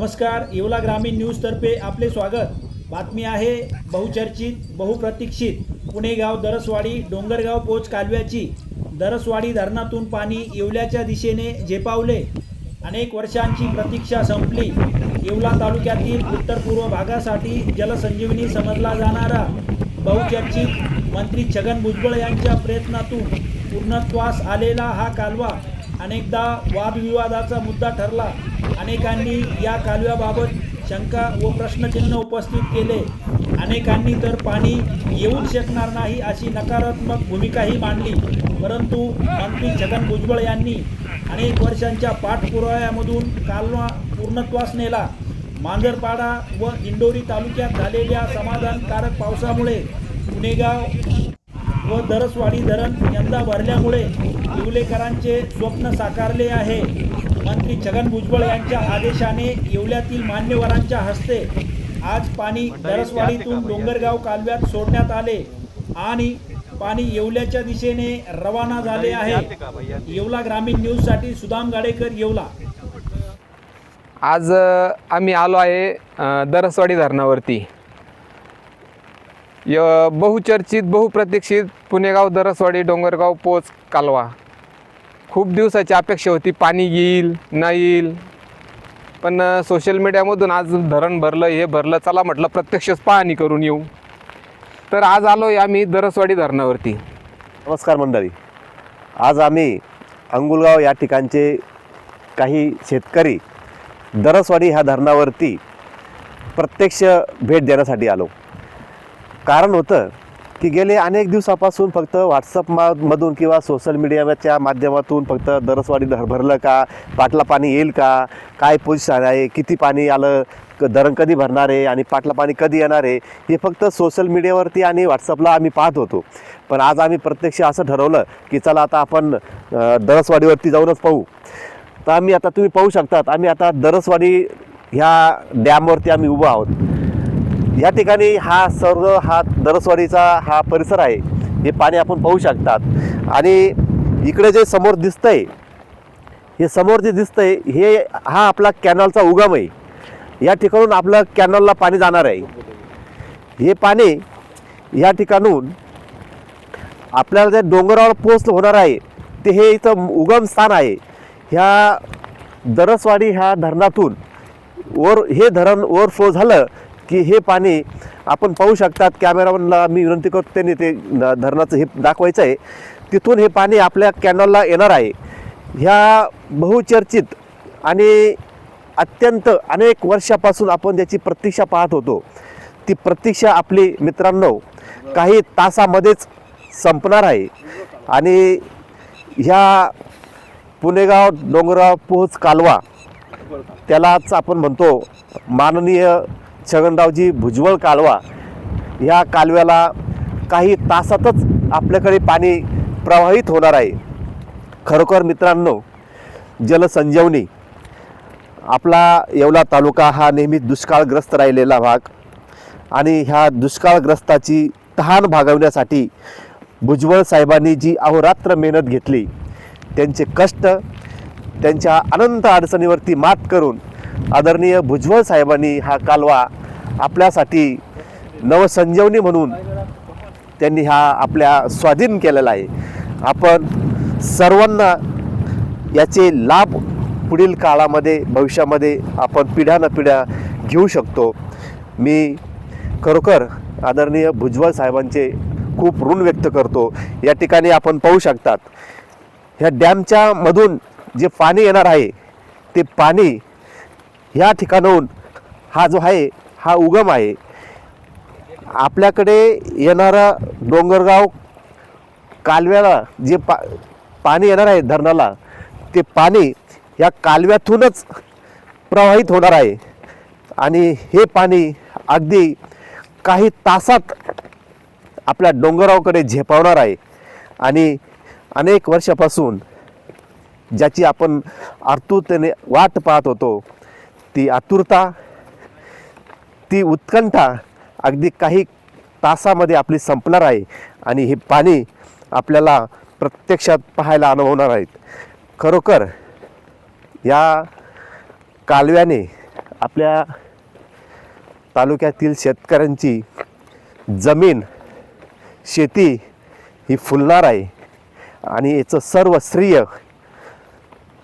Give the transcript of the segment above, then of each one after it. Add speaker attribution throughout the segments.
Speaker 1: नमस्कार येवला ग्रामीण न्यूजतर्फे आपले स्वागत. बातमी आहे बहुचर्चित बहुप्रतीक्षित. पुणे गाव दरसवाडी डोंगरगाव पोच कालव्याची. दरसवाडी धरणातून पाणी येवल्याच्या दिशेने झेपावले. अनेक वर्षांची प्रतीक्षा संपली. येवला तालुक्यातील उत्तर पूर्व भागासाठी जलसंजीवनी समजला जाणारा बहुचर्चित मंत्री छगन भुजबळ यांच्या प्रयत्नातून पूर्णत्वास आलेला हा कालवा अनेकदा वादविवादाचा मुद्दा ठरला. अनेकांनी या कालव्याबाबत शंका व प्रश्नचिन्ह उपस्थित केले. अनेकांनी तर पाणी येऊच शकणार नाही अशी नकारात्मक भूमिकाही मांडली. परंतु मंत्री छगन भुजबळ यांनी अनेक वर्षांच्या पाठपुराव्यामधून कालवा पूर्णत्वास नेला. मांजरपाडा व इंडोरी तालुक्यात झालेल्या समाधानकारक पावसामुळे पुणेगाव व दरसवाडी धरण यंदा भरल्यामुळे येवलेकरांचे स्वप्न साकारले आहे. मंत्री छगन भुजबळ यांच्या आदेशाने येवल्यातील मान्यवरांच्या हस्ते आज पाणी दरसवाडीतून डोंगरगाव कालव्यात सोडण्यात आले आणि पाणी येवल्याच्या दिशेने रवाना झाले आहे. येवला ग्रामीण न्यूजसाठी सुदाम गाडेकर येवला.
Speaker 2: आज आम्ही आलो आहे दरसवाडी धरणावरती. य बहुचर्चित बहुप्रतीक्षित पुणेगाव दरसवाडी डोंगरगाव पोच कालवा. खूप दिवसाची अपेक्षा होती. पाणी येईल न येईल. पण सोशल मीडियामधून आज धरण भरलं हे भरलं चला म्हटलं प्रत्यक्षच पाहणी करून येऊ. तर आज आलो आहे आम्ही दरसवाडी धरणावरती.
Speaker 3: नमस्कार मंडळी. आज आम्ही अंगुलगाव या ठिकाणचे काही शेतकरी दरसवाडी ह्या धरणावरती प्रत्यक्ष भेट देण्यासाठी आलो. कारण होतं की गेले अनेक दिवसापासून फक्त व्हॉट्सअप मधून किंवा सोशल मीडियाच्या माध्यमातून फक्त दरसवाडी धर भरलं का? पाटला पाणी येईल का? काय पोझिशन आहे? किती पाणी आलं? क धरण कधी भरणार आहे? आणि पाटला पाणी कधी येणार आहे? हे फक्त सोशल मीडियावरती आणि व्हॉट्सअपला आम्ही पाहत होतो. पण आज आम्ही प्रत्यक्ष असं ठरवलं की चला आता आपण दरसवाडीवरती जाऊनच पाहू. तर आम्ही आता तुम्ही पाहू शकतात. आम्ही आता दरसवाडी ह्या डॅमवरती आम्ही उभं आहोत. या ठिकाणी हा सर्व हा दरसवाडीचा हा परिसर आहे हे पाणी आपण पाहू शकतात. आणि इकडे जे समोर दिसतंय हे समोर जे दिसतंय हे हा आपला कॅनलचा उगम आहे. या ठिकाणून आपलं कॅनलला पाणी जाणार आहे. हे पाणी या ठिकाणून आपल्याला जे डोंगरावर पोचलं होणार आहे ते हे इथं उगम स्थान आहे. ह्या दरसवाडी ह्या धरणातून ओर हे धरण ओव्हरफ्लो झालं की हे पाणी आपण पाहू शकतात कॅमेरामनला मी विनंती करतो त्यांनी ते धरणाचं हे दाखवायचं आहे. तिथून हे पाणी आपल्या कॅनॉलला येणार आहे. ह्या बहुचर्चित आणि अत्यंत अनेक वर्षापासून आपण त्याची प्रतीक्षा पाहत होतो. ती प्रतीक्षा आपली मित्रांनो काही तासामध्येच संपणार आहे. आणि ह्या पुणेगाव डोंगराव पोहोच कालवा त्यालाच आपण म्हणतो माननीय छगनरावजी भुजबळ कालवा ह्या कालव्याला काही तासातच आपल्याकडे पाणी प्रवाहित होणार आहे. खरोखर मित्रांनो जलसंजीवनी आपला येवला तालुका हा नेहमी दुष्काळग्रस्त राहिलेला भाग आणि ह्या दुष्काळग्रस्ताची तहान भागवण्यासाठी भुजबळ साहेबांनी जी अहोरात्र मेहनत घेतली त्यांचे कष्ट त्यांच्या अनंत अडचणीवरती मात करून आदरणीय भुजबळ साहेबांनी हा कालवा आपल्यासाठी नवसंजीवनी म्हणून त्यांनी हा आपल्या स्वाधीन केलेला आहे. आपण सर्वांना याचे लाभ पुढील काळामध्ये भविष्यामध्ये आपण पिढ्यानं पिढ्या घेऊ शकतो. मी खरोखर आदरणीय भुजबळ साहेबांचे खूप ऋण व्यक्त करतो. या ठिकाणी आपण पाहू शकतात ह्या डॅमच्या मधून जे पाणी येणार आहे ते पाणी ह्या ठिकाणाहून हा जो आहे हा उगम आहे. आपल्याकडे येणारा डोंगरगाव कालव्याला जे पा पाणी येणार आहे धरणाला ते पाणी या कालव्यातूनच प्रवाहित होणार आहे. आणि हे पाणी अगदी काही तासात आपल्या डोंगरावकडे झेपावणार आहे. आणि अनेक वर्षापासून ज्याची आपण आतुरतेने वाट पाहत होतो ती आतुरता ती उत्कंठा अगदी काही तासामध्ये आपली संपणार आहे आणि हे पाणी आपल्याला प्रत्यक्षात पाहायला अनुभवणार आहेत. खरोखर या कालव्याने आपल्या तालुक्यातील शेतकऱ्यांची जमीन शेती ही फुलणार आहे आणि याचं सर्व श्रेय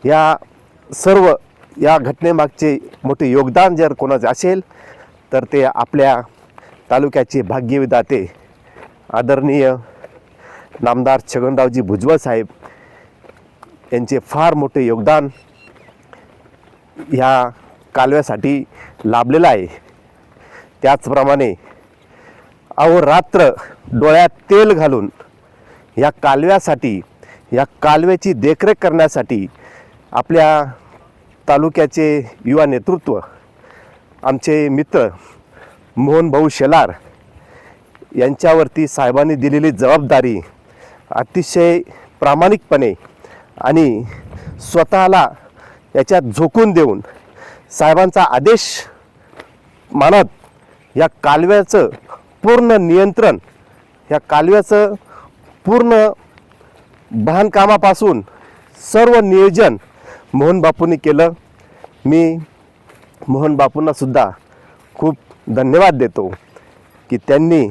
Speaker 3: या सर्व या घटनेमागचे मोठे योगदान जर कोणाचे असेल तर ते आपल्या तालुक्याचे भाग्यविदाते आदरणीय नामदार छगनरावजी भुजबळ साहेब यांचे फार मोठे योगदान ह्या कालव्यासाठी लाभलेलं आहे. त्याचप्रमाणे अहोरात्र डोळ्यात तेल घालून या कालव्यासाठी या कालव्याची देखरेख करण्यासाठी आपल्या तालुक्याचे युवा नेतृत्व आमचे मित्र मोहन भाऊ शेलार यांच्यावरती साहेबांनी दिलेली जबाबदारी अतिशय प्रामाणिकपणे आणि स्वतःला याच्यात झोकून देऊन साहेबांचा आदेश मानत या कालव्याचं पूर्ण नियंत्रण या कालव्याचं पूर्ण बांधकामापासून सर्व नियोजन मोहन बापूंनी केलं. मी मोहन बापूंना सुद्धा खूप धन्यवाद देतो की त्यांनी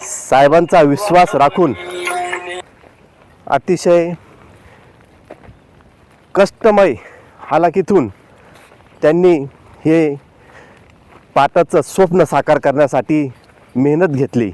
Speaker 3: साहेबांचा विश्वास राखून अतिशय कष्टमय हालाकीतून त्यांनी हे पाटाचं स्वप्न साकार करण्यासाठी मेहनत घेतली.